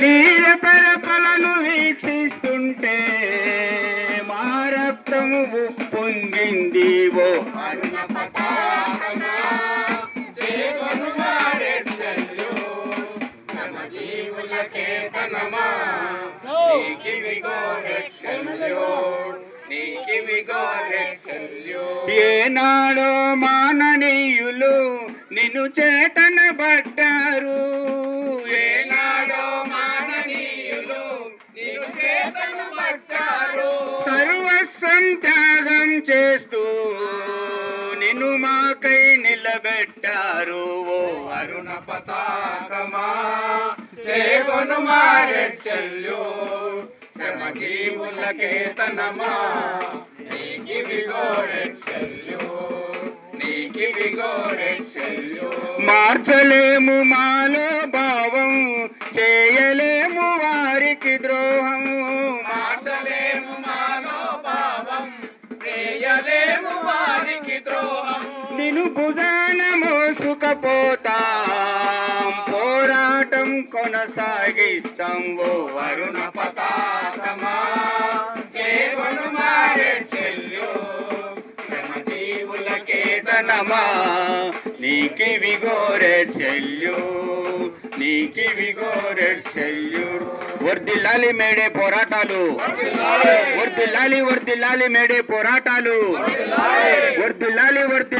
నీల పరపలను వీక్షిస్తుంటే మా రక్తము పొంగింది ఓ ఏనాడో మాననీయులు నిన్ను చేతన పట్టారు. చేస్తూ నిన్ను మాకై నిలబెట్టారు. ఓ అరుణ పతాకమా చేకొను మారెచ్చల్లు శ్రమజీవులకే కేతనమా నీకి విగోరెచ్చల్లు నీకి విగోరెచ్చల్లు మార్చలేము మాలో భావం చేయలేము వారికి ద్రోహం మార్చలేము మా నిన్ను భుజాన మోసుకపోతాం పోరాటం కొనసాగిస్తాం ఓ అరుణ పతాకమా. చేకొను మారెచ్చల్లు శ్రమజీవులకే తనమా నీకి విగోరే చెల్లు నీకి విగోరే చెల్లు వర్దిల్లాలి మేడే పోరాటాలు. వర్దిల్లాలి. వర్దిల్లాలి మేడే పోరాటాలు. వర్దిల్లాలి వర్దిల్లాలి.